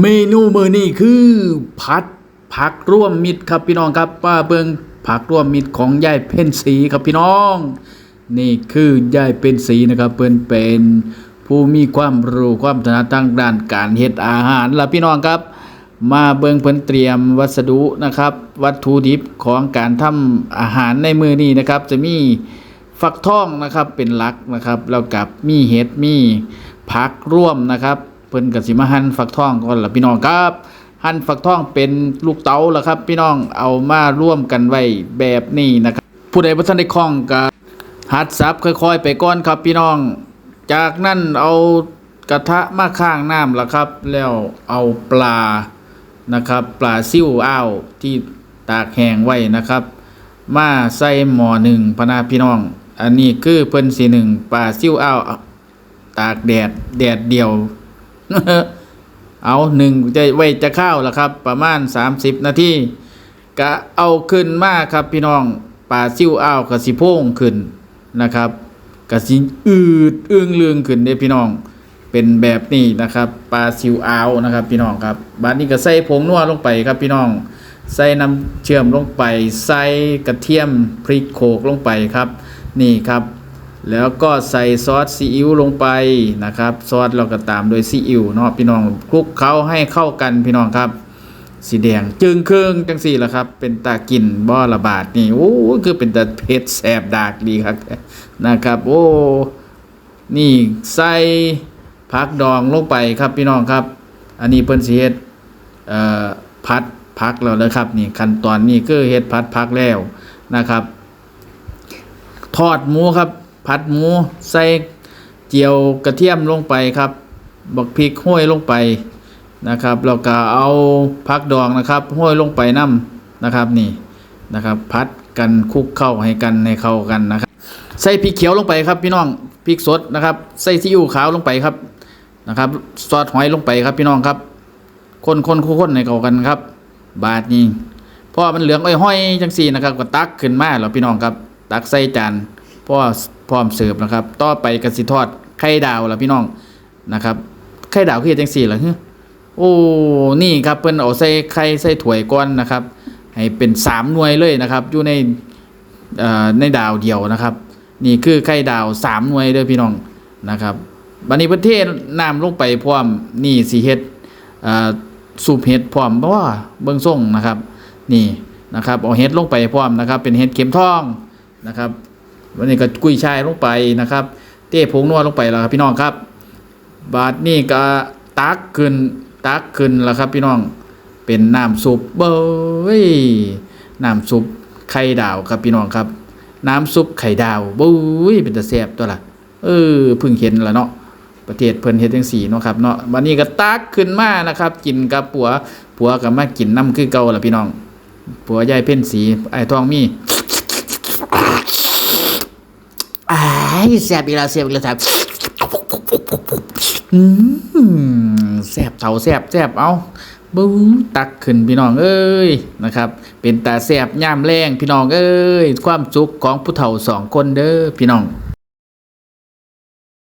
เมนูมื้อนี้คือผัดผักร่วมมิตรครับพี่น้องครับป้าเบิงผักร่วมมิตรของยายเพ็ญศรีครับพี่น้อง นี่คือยายเพ็ญศรีนะครับเพิ่นเป็นผู้มีความรู้ความถนัดทางด้านการเฮ็ดอาหารล่ะพี่น้องครับ มาเบิงเพิ่นเตรียมวัสดุนะครับ วัตถุดิบของการทำอาหารในมื้อนี้นะครับ จะมีฟักทองนะครับเป็นหลักนะครับแล้วกับมีเห็ดมีผักร่วมนะครับ เพิ่นก็สิมาหั่นฟักทองก่อนล่ะพี่น้องครับหั่นฟักทองเป็นลูกเต๋าล่ะครับ พี่น้องเอามาร่วมกันไว้แบบนี้นะครับ ผู้ใดบ่ทันได้คล่องก็หัดสับค่อยๆ ไปก่อนครับพี่น้อง จากนั้นเอากระทะมาข้างน้ำล่ะครับ แล้วเอาปลานะครับ ปลาซิ่วอ้าวที่ตากแห้งไว้นะครับ มาใส่หม้อหนึ่งพนาพี่น้อง อันนี้คือเพิ่นสีหนึ่งปลาซิ่วอ้าวตากแดดแดดเดียว เอาหนึ่งจะไว้จะข้าวละครับ ประมาณ 30 นาทีก็เอาขึ้นมาครับพี่น้องปลาซิ่วอ้าวกสิโพงขึ้นนะครับกสิอืดอึ้งลืงขึ้นเด้พี่น้องเป็นแบบนี้นะครับปลาซิวอ้าวนะครับ พี่น้องครับบาดนี้ก็ใส่ผงนัวลงไปครับพี่น้อง ใส่น้ำเชื่อมลงไป ใส่กระเทียมพริกโขกลงไปครับ นี่ครับ แล้วก็ใส่ซอสซีอิ๊วลงไปนะครับ ซอสเราก็ตามด้วยซีอิ๊วเนาะพี่น้องคลุกเคล้าให้เข้ากันพี่น้องครับ สีแดงจึงเครื่องจังสี่ละครับ เป็นตากินบ่อระบาดนี่โอ้คือเป็นตาเผ็ดแสบดากดีครับนะครับ โอ้นี่ใส่ผักดองลงไปครับพี่น้องครับ อันนี้เพิ่นสิเฮ็ดเอ่อผัดผักแล้วนะครับนี่ขั้นตอนนี้คือเฮ็ดผัดผักแล้วนะครับ ทอดหมูครับ ผัดหมูใส่เจียวกระเทียมลงไปครับบักพริกห้วยลงไปนะครับแล้วก็เอาผักดองนะครับห้วยลงไปน้ำนะครับนี่นะครับพัดกันคุกเข้าให้กันให้เข้ากันนะครับใส่พริกเขียวลงไปครับพี่น้องพริกสดนะครับใส่ซีอิ๊วขาวลงไปครับนะครับซอสหอยลงไปครับพี่น้องครับ คนคนคนคนให้เข้ากันครับ บาทนี้พอมันเหลืองอ้อยห้อยๆจังสี่นะครับก็ตักขึ้นมาแล้วพี่น้องครับ ตักใส่จานพอ พร้อมเสิร์ฟนะครับ ต่อไปกสิทอดไข่ดาวแล้วพี่น้องนะครับไข่ดาวคือจังสี่เหรอฮึโอ้นี่ครับเพิ่นเอาใส่ไข่ใส่ถ้วยก่อนนะครับ ให้เป็นสามหน่วยเลยนะครับ อยู่ในเอ่อในดาวเดียวนะครับ นี่คือไข่ดาวสามหน่วยเด้อพี่น้องนะครับบัดนี้เพิ่นเทศน้ำลงไปพร้อมนี่สิเฮ็ดเอ่อสูบเห็ดพร้อมเพราะว่าเบิ่งส่งนะครับ นี่นะครับเอาเห็ดลงไปพร้อมนะครับ เป็นเห็ดเข็มทองนะครับ วันนี้ก็กุ้ยช่ายลงไปนะครับ เต้ผงนัวลงไปแล้วครับพี่น้องครับ บาดนี่ก็ตักขึ้นตักขึ้นแล้วครับ พี่น้องเป็นน้ำซุปเบ้ยน้ำซุปไข่ดาวครับพี่น้องครับ น้ำซุปไข่ดาวเบ้ยเป็นตะแซบตัวละเออพิ่งเห็นล้วเนาะประเทศเพิ่นเฮ็ดจังซี่เนาะครับเนาะวันนี้ก็ตักขึ้นมานะครับ กินกับผัวผัวก็มากินน้ำคือเก่าละพี่น้องผัวยายเพ่นสีไอ้ทองมี อ้ายแซบอีกแล้วแซบอีกแล้วแซ่บอืมแซบเถาแซบแซบเอาบึ้งตักขึ้นพี่น้องเอ้ยนะครับ เป็นตาแซบย่ามแรงพี่น้องเอ้ย ความสุขของผู้เฒ่าสองคนเด้อพี่น้อง